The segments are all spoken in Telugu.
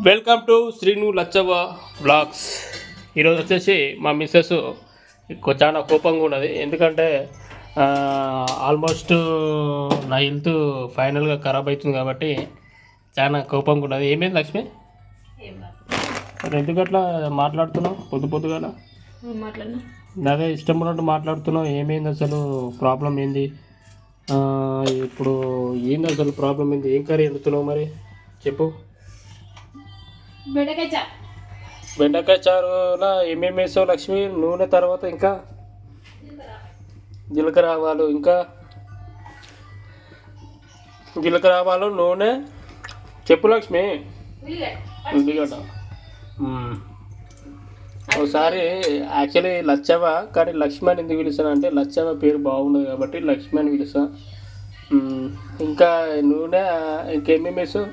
Welcome to Sreenu Lachavva blogs. ఈరోజు వచ్చేసి మా మిస్సెస్ చాలా కోపంగా ఉన్నది. ఎందుకంటే ఆల్మోస్ట్ నా హెల్త్ ఫైనల్గా ఖరాబ్ అవుతుంది కాబట్టి చాలా కోపంగా ఉన్నది. ఏమైంది లక్ష్మి? మరి ఎందుకు అట్లా మాట్లాడుతున్నావు? పొద్దు పొద్దుగాల? మాట్లాడినా అదే ఇష్టం ఉన్నట్టు మాట్లాడుతున్నావు. ఏమైంది అసలు? ప్రాబ్లం ఏంది? ఇప్పుడు ఏంది అసలు ప్రాబ్లం ఏంది? ఏం కర్రీ వండుతున్నావు మరి? చెప్పు. బెండకాయ చా బెండకాయ చారులో ఏమేమి వేసావు లక్ష్మి? నూనె తర్వాత ఇంకా? జీలకర్ర ఆవాలు ఇంకా? జీలకర్ర ఆవాలు నూనె. చెప్పు లక్ష్మి. ఉల్లిగడ్డ. ఒకసారి యాక్చువల్లీ లచ్చవ కానీ లక్ష్మి అని ఎందుకు పిలుస్తాను అంటే లచ్చవ పేరు బాగుండదు కాబట్టి లక్ష్మి అని పిలుస్తా. ఇంకా నూనె ఇంకేమేమి వేసావు?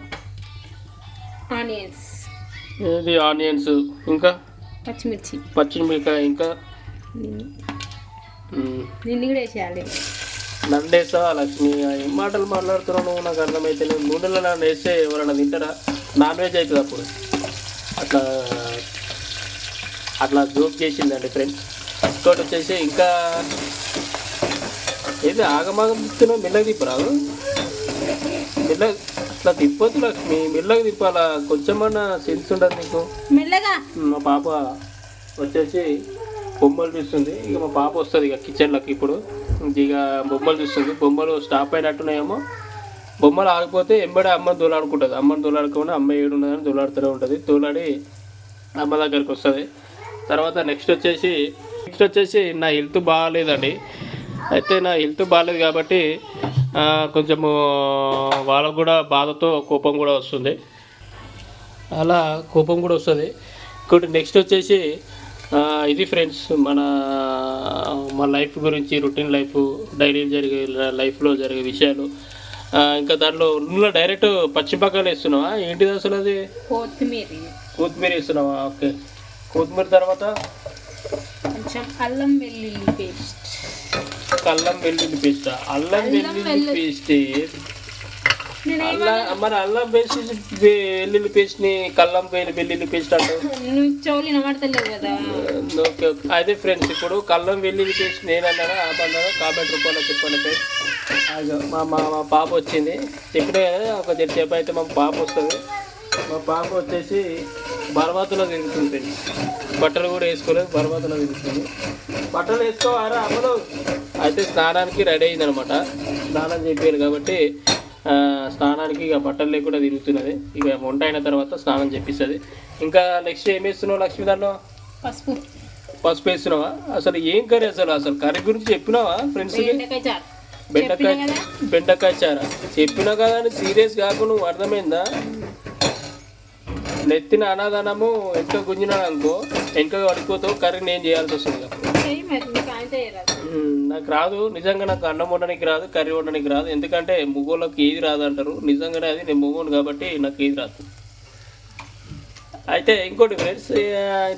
ఆనియన్స్. ఇది ఆనియన్స్ ఇంకా? పచ్చిమిర్చి. పచ్చిమిరపకాయ ఇంకా. దీన్ని కూడా వేసేయాలి. నండేసా లక్ష్మి ఏం మాటలు మాట్లాడుతున్నావు నాకు అర్థమైతే లేదు. నూనెలో నన్ను వేస్తే ఎవరైనా తింటారా? నాన్ వెజ్ అవుతుంది అప్పుడు. అట్లా అట్లా జోక్ చేసిందండి ఫ్రెండ్స్ ఇంకోటి వచ్చేసి ఇంకా ఏది? ఆగమాగం తిప్పుతున్నావు మెల్లగా తిప్పరాదు మెల్లగా అట్లా తిప్పొద్దు లక్ష్మి. మెల్లగా తిప్పాలా? కొంచెమన్నా సెన్స్ ఉండదు నీకు. మెల్లగా? మా పాప వచ్చేసి బొమ్మలు చూస్తుంది. ఇక మా పాప వస్తుంది ఇక కిచెన్లోకి ఇప్పుడు. ఇక బొమ్మలు చూస్తుంది. బొమ్మలు స్టాప్ అయినట్టున్నాయేమో. బొమ్మలు ఆగిపోతే ఎంబడే అమ్మని దూలాడుకుంటుంది. అమ్మని దూలాడుకోకుండా అమ్మ ఏడు ఉన్నదని దూలాడుతూనే ఉంటుంది. దూలాడి అమ్మ దగ్గరికి వస్తుంది. తర్వాత నెక్స్ట్ వచ్చేసి నెక్స్ట్ వచ్చేసి నా హెల్త్ బాగాలేదండి అయితే నా హెల్త్ బాగాలేదు కాబట్టి కొంచెము వాళ్ళకు కూడా బాధతో కోపం కూడా వస్తుంది. అలా కోపం కూడా వస్తుంది. ఇంకోటి నెక్స్ట్ వచ్చేసి ఇది ఫ్రెండ్స్ మన మన లైఫ్ గురించి రొటీన్ లైఫ్ డైలీ జరిగే లైఫ్లో జరిగే విషయాలు. ఇంకా దాంట్లో నూనెలో డైరెక్ట్ పచ్చిమిరపకాయలు వేస్తున్నావా? ఏంటిది అసలు అది? కొత్తిమీర. కొత్తిమీర వేస్తున్నావా? ఓకే. కొత్తిమీర తర్వాత? కొంచెం అల్లం వెల్లుల్లి పేస్ట్. అల్లం వెల్లుల్లి పేస్ట్. అల్లం వెల్లుల్లి వెల్లు- పేస్ట్. మరి అల్లం పేస్ట్ వెల్లుల్లి పేస్ట్ని కల్లం వెల్లు- వెల్లుల్లి పేస్ట్ అంటావు? కదా. Okay okay. అదే ఫ్రెండ్స్ ఇప్పుడు కల్లం వెల్లుల్లి పేస్ట్ నేను అన్నారా ఆపన్నారా కామెంట్ రూపంలో చెప్పండి ఫ్రెండ్స్. మా మా మా పాప వచ్చింది. చెప్పినా కదా ఒక చెప్పు అయితే మా పాప వస్తుంది. మా పాప వచ్చేసి బర్వాతులో తిరుగుతుంది బట్టలు కూడా వేసుకోలేదు బర్వాతులో తిరుగుతుంది బట్టలు వేసుకోవారా? అమ్మలు? అయితే స్నానానికి రెడీ అయిందనమాట. స్నానం చెప్పారు కాబట్టి ఆ, స్నానానికి ఇక బట్టలు లేకుండా తిరుగుతున్నది. ఇక వంట అయిన తర్వాత స్నానం చెప్పిస్తుంది ఇంకా నెక్స్ట్ ఏం వేస్తున్నావు లక్ష్మీ దాంట్లో పసుపు. పసుపు వేస్తున్నావా? అసలు ఏం కర్రీ అసలు? అసలు కర్రీ గురించి చెప్పినావా ఫ్రెండ్స్కి బెండకాయ బెండకాయ చారా? చెప్పినా కదా అని సీరియస్ కాకుండా నువ్వు అర్థమైందా? నెత్తిన అనాదనము ఎంత గుంజినాడు అనుకో వెనక పడిపోతావు కర్రీ నేను చేయాల్సి వస్తుంది? నీకు రాదు. నిజంగా నాకు అన్నం వండడానికి రాదు కర్రీ వండడానికి రాదు. ఎందుకంటే ముగ్గులోకి ఏది రాదు అంటారు. నిజంగానే అది నేను ముగ్గును కాబట్టి నాకు ఏది రాదు. అయితే ఇంకోటి ఫ్రెండ్స్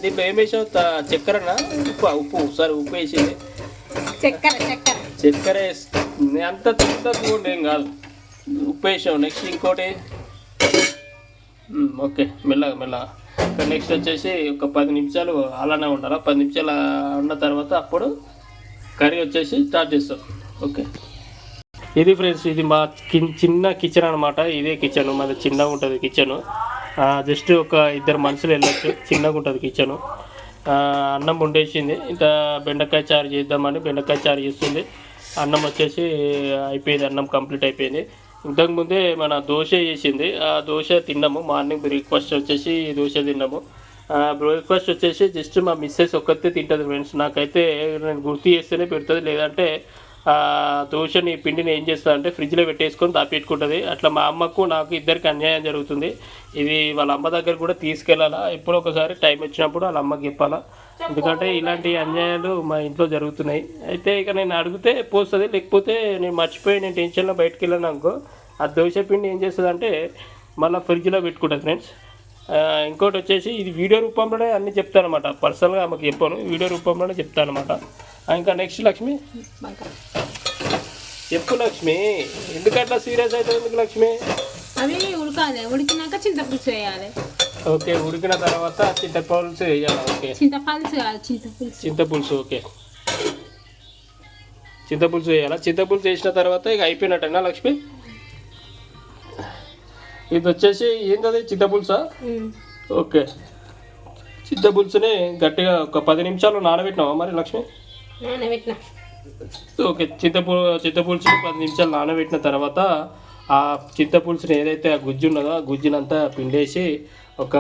దీంట్లో ఏం వేసావు? త- చక్కెరనా? ఉప్పు ఉప్పు. సరే ఉప్పు వేసింది. చక్కెర చక్కెర. చక్కెర వేసి అంత తింటూ ఏం కాదు. ఉప్పు వేసావు. నెక్స్ట్ ఇంకోటి? ఓకే. మెల్లగా మెల్లగా. నెక్స్ట్ వచ్చేసి ఒక పది నిమిషాలు అలానే ఉండాలి? పది నిమిషాలు ఉన్న తర్వాత అప్పుడు కర్రీ వచ్చేసి స్టార్ట్ చేస్తాం. ఓకే. ఇది ఫ్రెండ్స్ ఇది మా చిన్న కిచెన్ అనమాట ఇదే కిచెన్ మాది చిన్నగా ఉంటుంది కిచెన్. జస్ట్ ఒక ఇద్దరు మనుషులు వెళ్ళొచ్చు చిన్నగా ఉంటుంది కిచెన్. అన్నం వండేసింది. ఇంత బెండకాయ చారు చేద్దామని బెండకాయ చారు చేస్తుంది. అన్నం వచ్చేసి అయిపోయింది అన్నం కంప్లీట్ అయిపోయింది. ఇంతకుముందే మన దోశ చేసింది. ఆ దోశ తిన్నాము. మార్నింగ్ బ్రేక్ఫాస్ట్ వచ్చేసి దోశ తిన్నాము. బ్రేక్ఫాస్ట్ వచ్చేసి జస్ట్ మా మిస్సెస్ ఒక్కతే తింటుంది ఫ్రెండ్స్ నాకైతే నేను గుర్తు చేస్తేనే పెడుతుంది. లేదంటే దోశని పిండిని ఏం చేస్తా అంటే ఫ్రిడ్జ్లో పెట్టేసుకొని దాపెట్టుకుంటుంది అట్లా మా అమ్మకు నాకు ఇద్దరికి అన్యాయం జరుగుతుంది. ఇది వాళ్ళ అమ్మ దగ్గర కూడా తీసుకెళ్ళాలా? ఎప్పుడో ఒకసారి టైం వచ్చినప్పుడు వాళ్ళ అమ్మకి చెప్పాలా? ఎందుకంటే ఇలాంటి అన్యాయాలు మా ఇంట్లో జరుగుతున్నాయి. అయితే ఇక నేను అడిగితే పోస్తుంది. లేకపోతే నేను మర్చిపోయి నేను టెన్షన్లో బయటకు వెళ్ళాను అనుకో ఆ దోశ పిండి ఏం చేస్తుంది అంటే మళ్ళీ ఫ్రిడ్జ్లో పెట్టుకుంటుంది ఫ్రెండ్స్ ఇంకోటి వచ్చేసి ఇది వీడియో రూపంలోనే అన్నీ చెప్తాను అనమాట పర్సనల్గా ఆమెకు చెప్పాను వీడియో రూపంలోనే చెప్తాను అనమాట ఇంకా నెక్స్ట్ లక్ష్మి? చెప్పు లక్ష్మి ఎందుకు అట్లా సీరియస్ అవుతుంది ఎందుకు లక్ష్మి? అవి ఉడకాలి ఉడికినాక చింతపులుసు వేయాలి ఓకే ఉడికిన తర్వాత చింతపులుసు వేయాలి ఓకే. చింతపులుసు చింతపులుసు. చింతపులుసు ఓకే. చింతపులుసు వేయాలా? చింతపులుసు వేసిన తర్వాత ఇక అయిపోయినట్టేనా లక్ష్మి? ఇది వచ్చేసి ఏంటది చింతపులుసా ఉమ్. ఓకే. చింతపులుసుని గట్టిగా ఒక పది నిమిషాలు నానబెట్టినావా మరి లక్ష్మి? నానబెట్టిన. ఓకే చింతపు చింతపులుసుని పది నిమిషాలు నానబెట్టిన తర్వాత ఆ చింతపులుసుని ఏదైతే ఆ గుజ్జు ఉన్నదో ఆ గుజ్జునంతా పిండేసి ఒక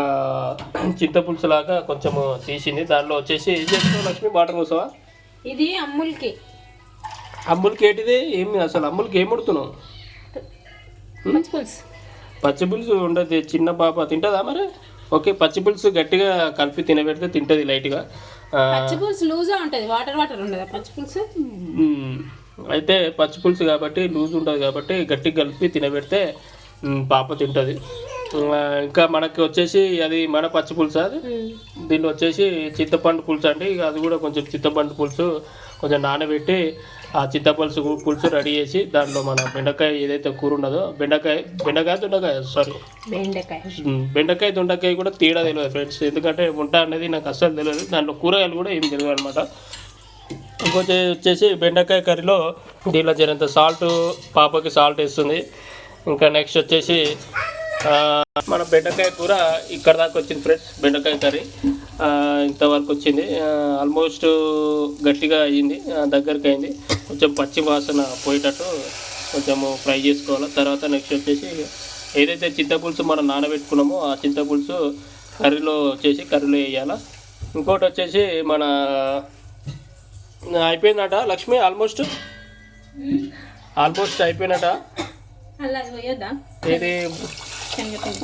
చింతపులుసు లాగా కొంచెము తీసింది. దానిలో వచ్చేసి ఏం చేస్తున్నావు లక్ష్మి? వాటర్ పోసావా? ఇది అమ్ములకి. అమ్ములకి ఏంటిది? ఏమి అసలు అమ్ములకి ఏం ఉడుతున్నావు? పచ్చి పులుసు పచ్చి పులుసు ఉండదు చిన్న పాప తింటుందా మరి? ఓకే పచ్చి పులుసు గట్టిగా కలిపి తినబెడితే తింటుంది లైట్గా. ఆ, పచ్చి పులుసు లూజా ఉంటుంది వాటర్ వాటర్ ఉండదా పచ్చి పులుసు? మ్మ్. అయితే పచ్చి పులుసు కాబట్టి లూజ్ ఉంటుంది కాబట్టి గట్టిగా కలిపి తినబెడితే పాప తింటుంది. ఇంకా మనకి వచ్చేసి అది మన పచ్చి పులుసు అది. దీన్ని వచ్చేసి చింతపండు పులుసు అండి అది కూడా కొంచెం చింతపండు పులుసు కొంచెం నానబెట్టి ఆ చింతపులుసు పులుసు రెడీ చేసి దాంట్లో మన బెండకాయ ఏదైతే కూర ఉన్నదో బెండకాయ బెండకాయ దొండకాయ సారీ. బెండకాయ. బెండకాయ దొండకాయ కూడా తేడా తెలియదు ఫ్రెండ్స్. ఎందుకంటే వంట అనేది నాకు అస్సలు తెలియదు. దాంట్లో కూరగాయలు కూడా ఏం తెలియదు అనమాట. ఇంకొచ్చి వచ్చేసి బెండకాయ కర్రీలో దీనిలో జరంత సాల్ట్ పాపకి సాల్ట్ వేస్తుంది. ఇంకా నెక్స్ట్ వచ్చేసి మన బెండకాయ కూర ఇక్కడ దాకా వచ్చింది ఫ్రెండ్స్ బెండకాయ కర్రీ. ఇంతవరకు వచ్చింది. ఆల్మోస్ట్ గట్టిగా అయ్యింది. దగ్గరికి అయింది. కొంచెం పచ్చి వాసన పోయేటట్టు కొంచెము ఫ్రై చేసుకోవాలి. తర్వాత నెక్స్ట్ వచ్చేసి ఏదైతే చింతపులుసు మనం నానబెట్టుకున్నామో ఆ చింతపులుసు కర్రీలో వచ్చేసి కర్రీలో వేయాలి. ఇంకోటి వచ్చేసి మన అయిపోయిందట లక్ష్మి ఆల్మోస్ట్ ఆల్మోస్ట్ అయిపోయినట. ఏది?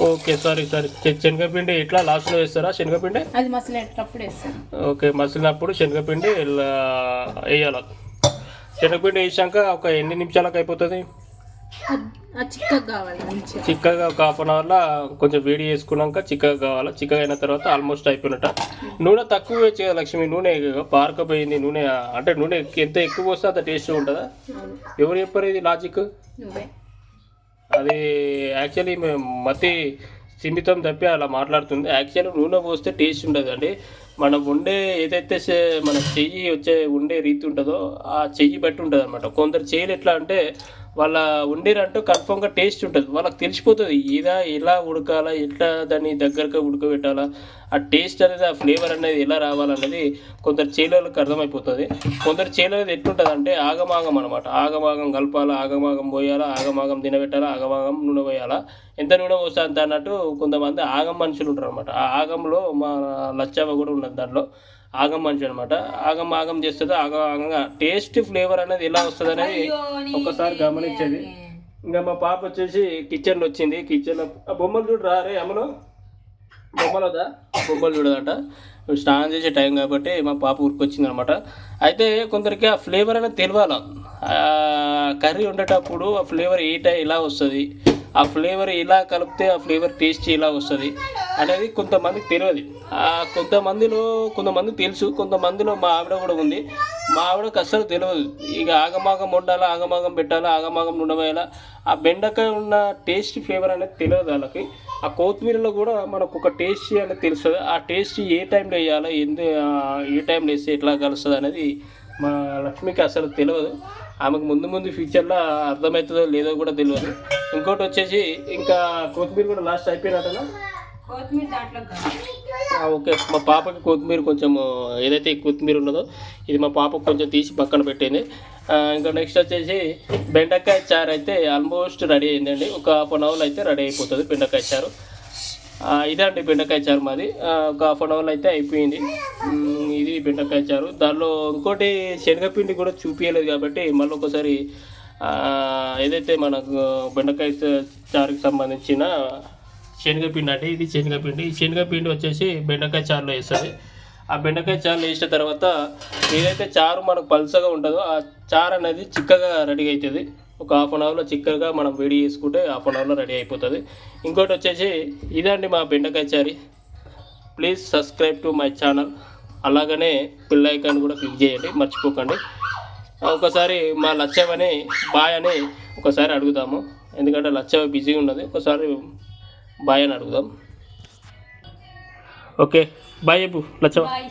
Okay sorry sorry. శనగపిండి ఇట్లా లాస్ట్లో వేస్తారా? శనగపిండి? అది మసలేటప్పుడు వేస్తాను ఓకే మసిలినప్పుడు శనగపిండి వేయాలి. శనగపిండి వేసాక ఒక ఎన్ని నిమిషాలకు అయిపోతుంది? చిక్కగా కావాలి మంచిగా. చిక్కగా ఒక హాఫ్ అన్ అవర్లో కొంచెం వేడి చేసుకున్నాక చిక్కగా కావాలి? చిక్కగా అయిన తర్వాత ఆల్మోస్ట్ అయిపోయినట్ట. నూనె తక్కువ వేయచ్చు కదా లక్ష్మి నూనె పారకపోయింది నూనె అంటే నూనె ఎంత ఎక్కువ పోస్తే అంత టేస్ట్ ఉంటుందా? ఎవరు చెప్పారు ఇది లాజిక్ అది యాక్చువల్లీ మేము మతి సిమితం తప్పి అలా మాట్లాడుతుంది. యాక్చువల్లీ నూనె పోస్తే టేస్ట్ ఉండదు. అండి మనం వండే ఏదైతే మన చెయ్యి వచ్చే ఉండే రీతి ఉంటుందో ఆ చెయ్యి బట్టి ఉంటుంది అనమాట కొందరు చేయలు ఎట్లా అంటే వాళ్ళ వండిరంటూ కన్ఫామ్గా టేస్ట్ ఉంటుంది. వాళ్ళకి తెలిసిపోతుంది ఇలా ఎలా ఉడకాలా ఎట్లా దాన్ని దగ్గరగా ఉడకబెట్టాలా ఆ టేస్ట్ అనేది ఆ ఫ్లేవర్ అనేది ఎలా రావాలనేది కొందరు చేలలకు అర్థమైపోతుంది. కొందరు చేలది ఎట్లుంటుంది అంటే ఆగమాగం అనమాట ఆగమాగం కలపాలా ఆగమాగం పోయాలా ఆగమాగం తినబెట్టాలా ఆగమాగం నూనె పోయాలా. ఎంత నూనె పోస్తే అంత అన్నట్టు కొంతమంది ఆగం మనుషులు ఉంటారు అనమాట ఆ ఆగంలో మా లచ్చవ్వ కూడా ఉన్నది దాంట్లో. ఆగం మనిషి అనమాట ఆగం ఆగం చేస్తుంది ఆగం ఆగంగా టేస్ట్ ఫ్లేవర్ అనేది ఎలా వస్తుంది అనేది ఒక్కసారి గమనించేది. ఇంకా మా పాప వచ్చేసి కిచెన్లో వచ్చింది. కిచెన్లో ఆ బొమ్మలు చూడరా రే అమ్మలో బొమ్మలు వద్దా బొమ్మలు చూడదంట. స్నానం చేసే టైం కాబట్టి మా పాప ఊరికొచ్చింది అనమాట అయితే కొందరికి ఆ ఫ్లేవర్ అనేది తెలియాల కర్రీ వండేటప్పుడు ఆ ఫ్లేవర్ ఏ టై ఎలా వస్తుంది? ఆ ఫ్లేవర్ ఇలా కలిపితే ఆ ఫ్లేవర్ టేస్ట్ ఇలా వస్తుంది అనేది కొంతమందికి తెలియదు. ఆ కొంతమందిలో కొంతమంది తెలుసు కొంతమందిలో మా ఆవిడ కూడా ఉంది. మా ఆవిడకి అస్సలు తెలియదు. ఇక ఆగమాగం వండాలా ఆగమాగం పెట్టాలా ఆగమాగం ఉండవేయాలా ఆ బెండకాయ ఉన్న టేస్ట్ ఫ్లేవర్ అనేది తెలియదు వాళ్ళకి. ఆ కొత్తిమీరలో కూడా మనకు ఒక టేస్ట్ అనేది తెలుస్తుంది. ఆ టేస్ట్ ఏ టైంలో వేయాలి ఎందు ఏ టైంలో వేస్తే ఎట్లా కలుస్తుంది అనేది మా లక్ష్మికి అసలు తెలియదు. ఆమెకు ముందు ముందు ఫ్యూచర్లో అర్థమవుతుందో లేదో కూడా తెలియదు ఇంకోటి వచ్చేసి ఇంకా కొత్తిమీర కూడా లాస్ట్ అయిపోయినట్టనా? కొత్తిమీర దాంట్లో ఓకే. మా పాపకి కొత్తిమీర కొంచెం ఏదైతే కొత్తిమీర ఉన్నదో ఇది మా పాపకు కొంచెం తీసి పక్కన పెట్టింది ఇంకా నెక్స్ట్ వచ్చేసి బెండకాయ చారు అయితే ఆల్మోస్ట్ రెడీ అయిందండి. ఒక హాఫ్ అన్ అవర్లో అయితే రెడీ అయిపోతుంది బెండకాయ చారు. ఇదే అండి బెండకాయ చారు మాది. ఒక హాఫ్ అన్ అవర్లో అయితే అయిపోయింది. బెండకాయ చారు. దానిలో ఇంకోటి శనగపిండి కూడా చూపించలేదు కాబట్టి మళ్ళీ ఒకసారి ఏదైతే మనకు బెండకాయ చారుకి సంబంధించిన శనగపిండి అంటే ఇది శనగపిండి. ఈ శనగపిండి వచ్చేసి బెండకాయ చారులో వేస్తుంది. ఆ బెండకాయ చారులో వేసిన తర్వాత ఏదైతే చారు మనకు పల్చగా ఉంటుందో ఆ చారు అనేది చిక్కగా రెడీ అవుతుంది. ఒక హాఫ్ అన్ అవర్లో చిక్కగా మనం వేడి చేసుకుంటే హాఫ్ అన్ అవర్లో రెడీ అయిపోతుంది. ఇంకోటి వచ్చేసి ఇదండి మా బెండకాయ చారి. Please subscribe to my channel. అలాగనే పిల్ల ఐకాన్ కూడా క్లిక్ చేయండి మర్చిపోకండి. ఒకసారి మా లచ్చవని బాయ్ అని ఒకసారి అడుగుదాము. ఎందుకంటే లచ్చవ బిజీ ఉన్నది ఒకసారి బాయ్ అని అడుగుదాం. ఓకే బాయ్ చెప్పు లచ్చ బాయ్.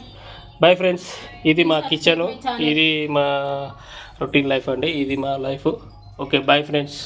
బాయ్ ఫ్రెండ్స్ ఇది మా కిచెన్ ఇది మా రొటీన్ లైఫ్ అండి ఇది మా లైఫ్. Okay bye friends.